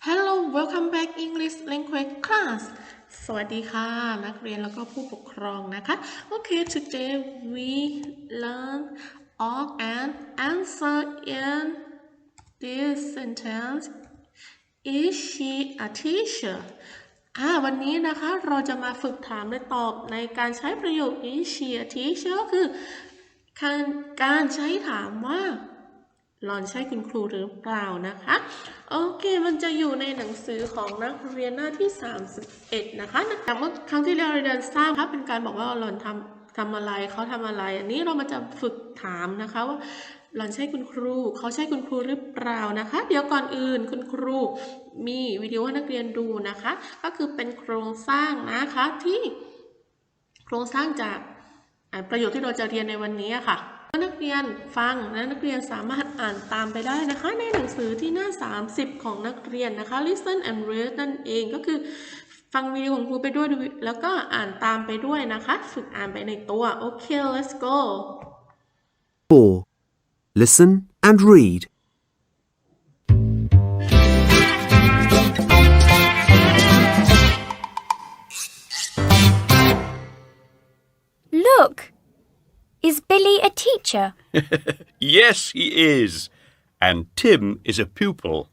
Hello welcome back English language class สวัสดีค่ะ นักเรียนแล้วก็ผู้ปกครองนะคะ Okay today we learn all and answer in this sentence Is she a teacher อ่าวันนี้นะคะเราจะมาฝึกถามและตอบในการใช้ประโยค Is she a teacher ก็คือการการใช้ถามว่า หลอนใช่คุณครูหรือเปล่านะคะ โอเคมันจะอยู่ในหนังสือของนักเรียนหน้าที่ 31 นะคะจากเมื่อครั้งที่เราเรียนทราบครับเป็นการบอกว่าหลอนทำทำอะไรเขาทำอะไร อันนี้เรามาจะฝึกถามนะคะว่าหลอนใช่คุณครูเขาใช่คุณครูหรือเปล่านะคะ เดี๋ยวก่อนอื่นคุณครูมีวิดีโอให้นักเรียนดูนะคะ ก็คือเป็นโครงสร้างนะคะที่โครงสร้างจากประโยคที่เราจะเรียนในวันนี้อะค่ะ นักเรียนฟังและนักเรียนสามารถอ่านตามไปได้นะคะ ในหนังสือที่หน้า 30 ของนักเรียนนะคะ listen and read นั่นเองก็คือฟังวิดีโอของครูไปด้วย แล้วก็อ่านตามไปด้วยนะคะ ฝึกอ่านไปในตัว โอเค let's go 4. Listen and read. Is Billy a teacher? Yes, he is. And Tim is a pupil.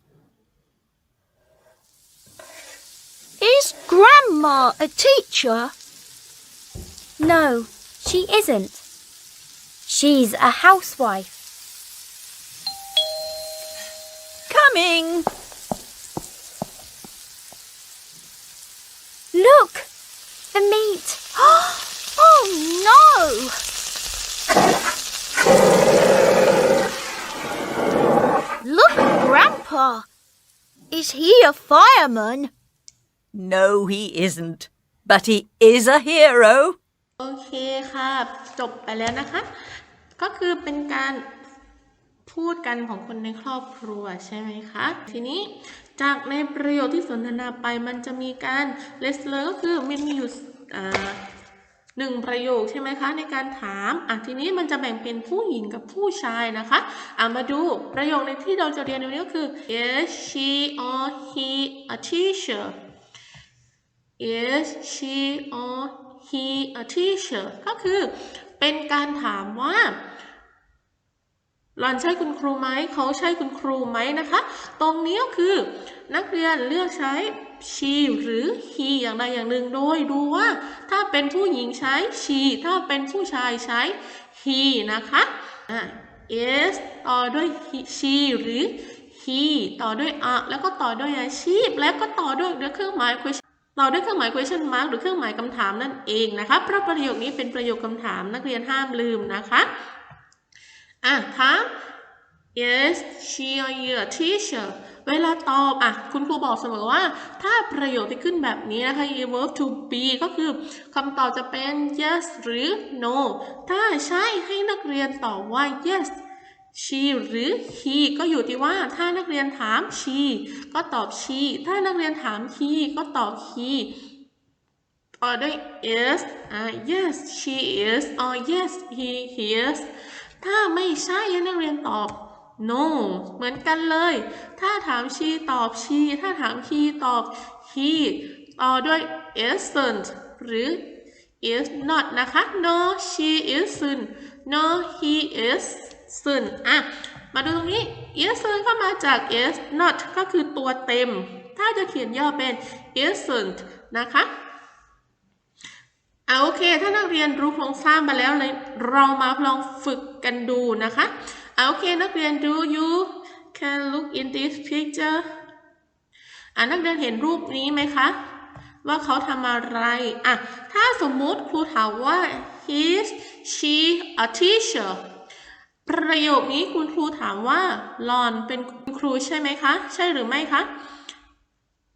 Is Grandma a teacher? No, she isn't. She's a housewife. Coming. Look! The meat! oh no! Look at Grandpa. Is he a fireman? No, he isn't. But he is a hero. โอเคค่ะ จบไปแล้วนะคะ ก็คือเป็นการพูดกันของคนในครอบครัวใช่ไหมคะ ทีนี้จากในประโยคที่สนทนาไปมันจะมีการเลสเลยก็คือมันมีอยู่อ่า หนึ่งประโยคใช่ไหมคะในการถามอะทีนี้มันจะแบ่งเป็นผู้หญิงกับผู้ชายนะคะอะมาดูประโยคในที่เราจะเรียนในวันนี้ก็คือ is she or he a teacher is she or he a teacher ก็คือเป็นการถามว่าหล่อนใช่คุณครูไหม เขาใช่คุณครูไหมนะคะ ตรงนี้ก็คือนักเรียนเลือกใช้ she หรือ he อย่างใดอย่างหนึ่งโดยดูว่า ถ้าเป็นผู้หญิงใช้ she ถ้าเป็นผู้ชายใช้ he นะคะอะ is ต่อด้วย she หรือ he ต่อด้วย a แล้วก็ต่อด้วยอาชีพ แล้วก็ต่อด้วยเครื่องหมาย question ต่อด้วยเครื่องหมาย question mark หรือเครื่องหมายคำถามนั่นเองนะคะเพราะประโยคนี้เป็นประโยคคำถามนักเรียนห้ามลืมนะคะอะถาม Yes she you a teacher เวลาตอบอะคุณครูบอกเสมอว่า ถ้าประโยคที่ขึ้นแบบนี้นะคะ e verb to be ก็คือคำตอบจะเป็น yes หรือ no ถ้าใช่ให้นักเรียนตอบว่า yes she หรือ he ก็อยู่ที่ว่าถ้านักเรียนถาม she ก็ตอบ she ถ้านักเรียนถาม he ก็ตอบ he ต่อด้วย is อ่า yes she is or yes he is ถ้าไม่ใช่ให้นักเรียนตอบ no เหมือนกันเลย ถ้าถาม she ตอบ she ถ้าถาม he ตอบ he ต่อด้วย isn't หรือ is not นะคะ no she isn't no he isn't อะ มาดูตรงนี้ isn't ก็มาจาก is not ก็คือตัวเต็ม ถ้าจะเขียนย่อเป็น isn't นะคะอ่าโอเค ถ้านักเรียนรู้โครงสร้างมาแล้วเลยเรามาลองฝึกกันดูนะคะ อ่าโอเคนักเรียนดู you can look in this picture อ่านักเรียนเห็นรูปนี้ไหมคะ ว่าเขาทำอะไร อะ ถ้าสมมุติครูถามว่า is she a teacher ประโยคนี้คุณครูถามว่าหลอนเป็นคุณครูใช่ไหมคะ ใช่หรือไม่คะ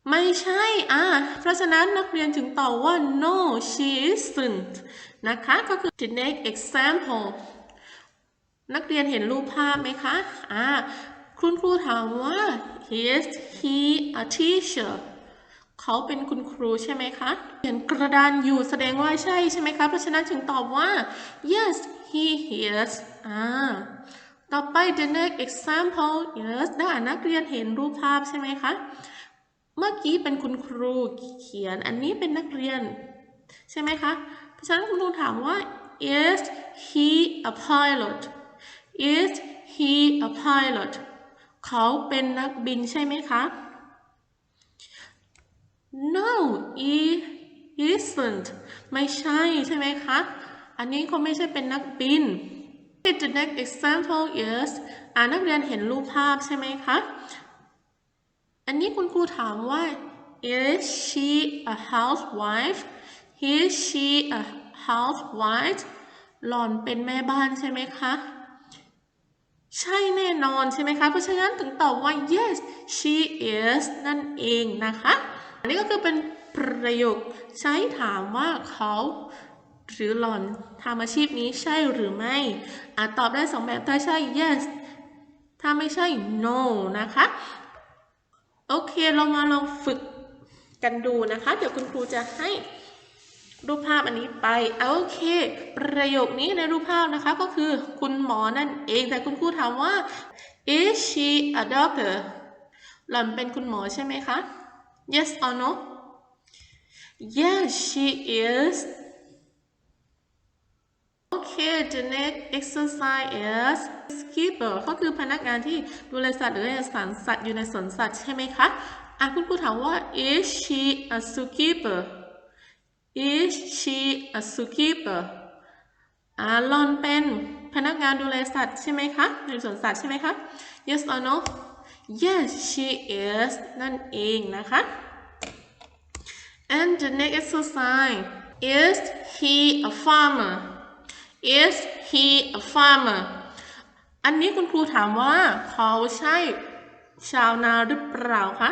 ไม่ใช่ อ่า เพราะฉะนั้นนักเรียนถึงตอบว่า no she isn't นะคะ ก็คือ the next example นักเรียนเห็นรูปภาพไหมคะอ่าคุณครูถามว่า is he a teacher เขาเป็นคุณครูใช่ไหมคะเขียนกระดานอยู่แสดงว่าใช่ใช่ไหมคะ เพราะฉะนั้นถึงตอบว่า yes he is อ่า ต่อไป the next example yes ได้านนักเรียนเห็นรูปภาพใช่ไหมคะ เมื่อกี้เป็นคุณครูเขียน อันนี้เป็นนักเรียน ใช่ไหมคะ เพราะฉะนั้นคุณครูถามว่า is he a pilot is he a pilot เขาเป็นนักบินใช่ไหมคะ no he isn't ไม่ใช่ใช่ไหมคะ อันนี้เขาไม่ใช่เป็นนักบิน The next example is อ่านักเรียนเห็นรูปภาพใช่ไหมคะ อันนี้คุณครูถามว่า is she a housewife is she a housewife หล่อนเป็นแม่บ้านใช่ไหมคะ ใช่แน่นอนใช่ไหมคะ เพราะฉะนั้นถึงตอบว่า yes she is นั่นเองนะคะ อันนี้ก็คือเป็นประโยคใช้ถามว่าเขาหรือหล่อนทำอาชีพนี้ใช่หรือไม่อาจตอบได้สองแบบถ้าใช่ yes ถ้าไม่ใช่ no นะคะ โอเคเรามาลองฝึกกันดูนะคะ เดี๋ยวคุณครูจะให้ รูปภาพอันนี้ไป โอเค ประโยคนี้ในรูปภาพนะคะก็คือคุณหมอนั่นเอง แต่คุณครูถามว่า is she a doctor หล่อนเป็นคุณหมอใช่ไหมคะ yes or no yes she is Okay the next exercise is keeper ก็คือพนักงานที่ดูแลสัตว์หรือสารสัตว์อยู่ในสวนสัตว์ใช่ไหมคะ อะคุณครูถามว่า is she a zookeeper is she a zookeeper อ่าลอนเป็นพนักงานดูแลสัตว์ใช่ไหมคะในสวนสัตว์ใช่ไหมคะ yes or no yes she is นั่นเองนะคะ and the next exercise is he a farmer is he a farmer อันนี้คุณครูถามว่าเขาใช่ชาวนาหรือเปล่าคะ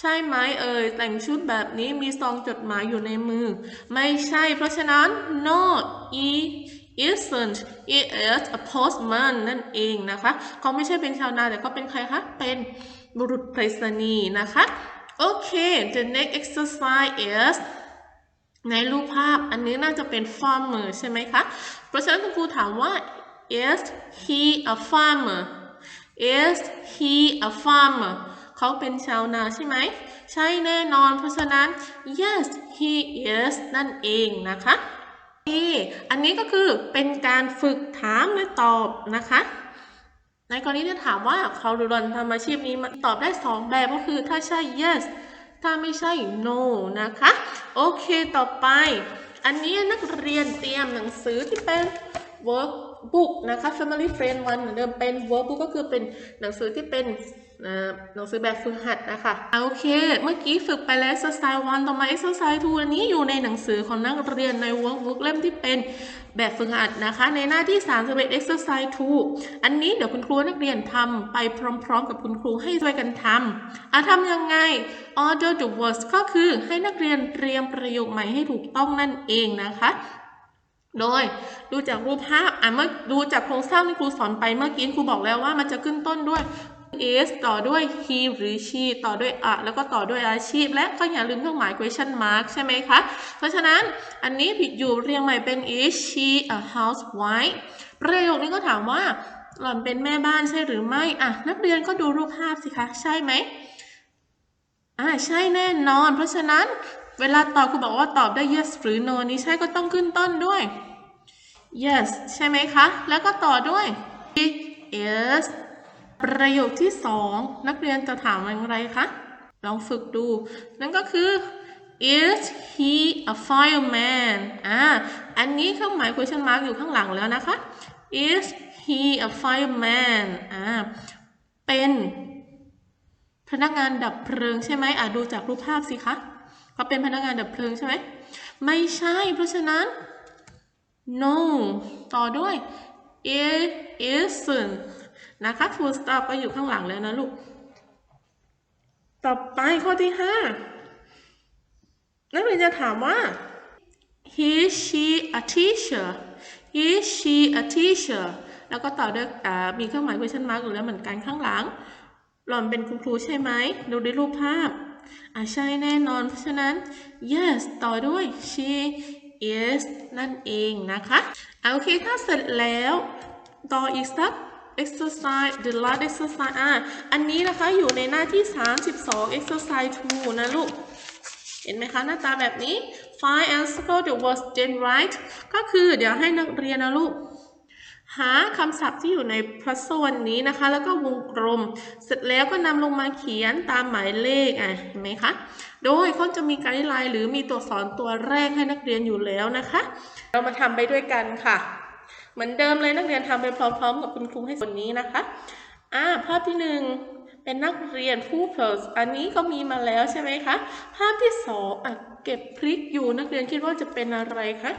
ใช่ไหมเอ่ยแต่งชุดแบบนี้มีซองจดหมายอยู่ในมือ ไม่ใช่เพราะฉะนั้น no e isn't he is a postman นั่นเองนะคะเขาไม่ใช่เป็นชาวนาแต่เขาเป็นใครคะ เป็นบุรุษไปรษณีย์นะคะโอเค the next exercise is ในรูปภาพอันนี้น่าจะเป็น farmer ใช่ไหมคะ เพราะฉะนั้นคุณครูถามว่า is he a farmer is he a farmer เขาเป็นชาวนาใช่ไหม ใช่แน่นอน เพราะฉะนั้น yes he is นั่นเองนะคะโอเคอันนี้ก็คือเป็นการฝึกถามและตอบนะคะในกรณีที่ถามว่าเขาหรือหลอนทำอาชีพนี้มันตอบได้สองแบบก็คือถ้าใช่ yes ถ้าไม่ใช่ no นะคะ โอเคต่อไป อันนี้นักเรียนเตรียมหนังสือที่เป็น work workbook นะคะ family friend one เหมือนเดิมเป็น workbook ก็คือเป็นหนังสือที่เป็นหนังสือแบบฝึกหัดนะคะ โอเค เมื่อกี้ฝึกไปแล้ว exercise one ต่อมา exercise two อันนี้อยู่ในหนังสือของนักเรียนใน workbook เล่มที่เป็นแบบฝึกหัดนะคะ ในหน้าที่31 exercise two อันนี้เดี๋ยวคุณครูนักเรียนทำไปพร้อม ๆ กับคุณครูให้ช่วยกันทำอะทำยังไง order the words ก็คือให้นักเรียนเตรียมประโยคใหม่ให้ถูกต้องนั่นเองนะคะ โดยดูจากรูปภาพอะเมื่อดูจากโครงสร้างที่ครูสอนไปเมื่อกี้ครูบอกแล้วว่ามันจะขึ้นต้นด้วย is ต่อด้วย he หรือ she ต่อด้วย a แล้วก็ต่อด้วยอาชีพ และก็อย่าลืมเครื่องหมาย question mark ใช่ไหมคะ เพราะฉะนั้นอันนี้ผิดอยู่เรียงใหม่เป็น is she a housewife ประโยคนี้ก็ถามว่า หล่อนเป็นแม่บ้านใช่หรือไม่อะนักเรียนก็ดูรูปภาพสิคะ ใช่ไหมอ่าใช่แน่นอน เพราะฉะนั้น เวลาตอบครูบอกว่าตอบได้ yes หรือ no นี้ใช่ก็ต้องขึ้นต้นด้วย yes ใช่ไหมคะ แล้วก็ต่อด้วย yes ประโยคที่สองนักเรียนจะถามอย่างไรคะ ลองฝึกดู นั่นก็คือ is he a fireman อ่า อันนี้เครื่องหมาย question mark อยู่ข้างหลังแล้วนะคะ is he a fireman อ่า เป็นพนักงานดับเพลิงใช่ไหมอะดูจากรูปภาพสิคะ เขาเป็นพนักงานดับเพลิงใช่ไหมไม่ใช่ เพราะฉะนั้น no ต่อด้วย it isn't นะคะ full stop ก็อยู่ข้างหลังแล้วนะลูก ต่อไปข้อที่ห้านักเรียนจะถามว่า is she a teacher is she a teacher แล้วก็ต่อด้วยมีเครื่องหมาย question mark อยู่แล้วเหมือนกันข้างหลัง หล่อนเป็นคุณครูใช่ไหม ดูในรูปภาพ อ่าใช่แน่นอน เพราะฉะนั้น yes ต่อด้วย she is นั่นเองนะคะอ่าโอเค ถ้าเสร็จแล้วต่ออีกสัก exercise the last exercise อะอันนี้นะคะอยู่ในหน้าที่ 32 exercise 2 นะลูก เห็นไหมคะ หน้าตาแบบนี้ find and circle the words then write ก็คือเดี๋ยวให้นักเรียนนะลูก หาคำศัพท์ที่อยู่ในพระส่วนนี้นะคะ แล้วก็วงกลม เสร็จแล้วก็นำลงมาเขียนตามหมายเลขอะเห็นไหมคะ โดยเขาจะมีไกด์ไลน์หรือมีตัวสอนตัวแรกให้นักเรียนอยู่แล้วนะคะ เรามาทำไปด้วยกันค่ะ เหมือนเดิมเลยนักเรียนทำไปพร้อม ๆ กับคุณครูให้ส่วนนี้นะคะอ่าภาพที่หนึ่งเป็นนักเรียนผู้เพลอันนี้ก็มีมาแล้วใช่ไหมคะ ภาพที่สองอะเก็บพริกอยู่นักเรียนคิดว่าจะเป็นอะไรคะ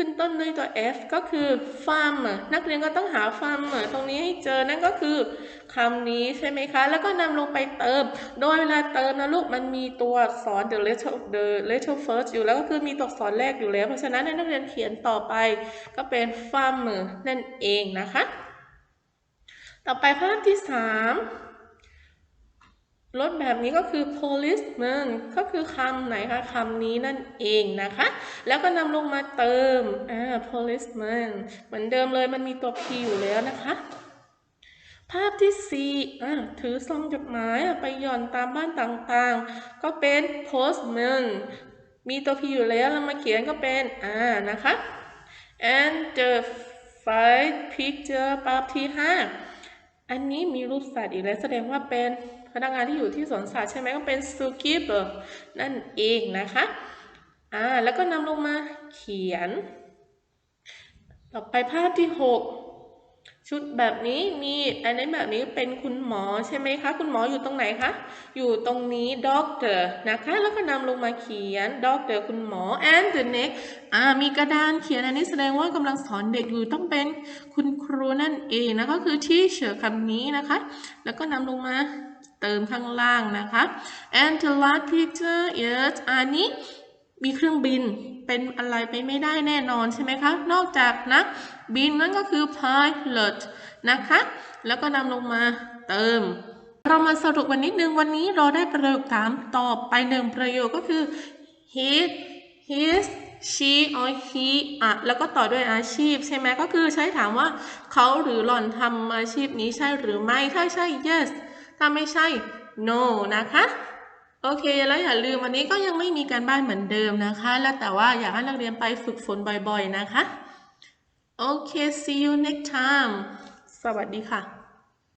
ขึ้นต้นด้วยตัว F ก็คือ farm นักเรียนก็ต้องหา farm ตรงนี้ให้เจอนั่นก็คือคำนี้ใช่ไหมคะ แล้วก็นำลงไปเติม โดยเวลาเติมนะลูกมันมีตัวอักษร the letter the letter first อยู่แล้วก็คือมีตัวอักษรแรกอยู่แล้ว เพราะฉะนั้นนักเรียนเขียนต่อไปก็เป็น farm นั่นเองนะคะ ต่อไปภาพที่ 3 รถแบบนี้ก็คือ policeman ก็คือคำไหนคะคำนี้นั่นเองนะคะ แล้วก็นำลงมาเติมอ่า policeman เหมือนเดิมเลยมันมีตัว p อยู่แล้วนะคะ ภาพที่ 4 ถือซองจดหมายไปหย่อนตามบ้านต่างๆ ก็เป็น postman มีตัว p อยู่แล้วเรามาเขียนก็เป็นอ่านะคะ and the five picture ภาพที่ 5 อันนี้มีรูปสัตว์อีกแล้วแสดงว่าเป็น นักงานที่อยู่ที่สวนสัตว์ใช่ไหมก็เป็นซูกิเบอร์นั่นเองนะคะอ่าแล้วก็นำลงมาเขียน ต่อไปภาพที่ 6 ชุดแบบนี้มีอันนี้แบบนี้เป็นคุณหมอใช่ไหมคะ คุณหมออยู่ตรงไหนคะ อยู่ตรงนี้ doctor นะคะ แล้วก็นำลงมาเขียน doctor คุณหมอ and the next อ่ามีกระดานเขียนอันนี้แสดงว่ากำลังสอนเด็กอยู่ต้องเป็นคุณครูนั่นเองนะก็คือ teacher คำนี้นะคะ แล้วก็นำลงมาเติมข้างล่างนะคะ and the last picture is อันนี้ มีเครื่องบินเป็นอะไรไปไม่ได้แน่นอนใช่ไหมคะ นอกจากนักบินนั่นก็คือ pilot นะคะ แล้วก็นำลงมาเติม เรามาสรุปวันนิดนึงวันนี้เราได้ประโยคถามตอบไปหนึ่งประโยคก็คือ he his she or he อะ แล้วก็ต่อด้วยอาชีพใช่ไหมก็คือใช้ถามว่าเขาหรือหล่อนทำอาชีพนี้ใช่หรือไม่ ถ้าใช่ yes ถ้าไม่ใช่ no นะคะ โอเค แล้วอย่าลืมวันนี้ก็ยังไม่มีการบ้านเหมือนเดิมนะคะ แล้วแต่ว่าอยากให้นักเรียนไปฝึกฝนบ่อยๆนะคะ โอเค see you next time สวัสดีค่ะ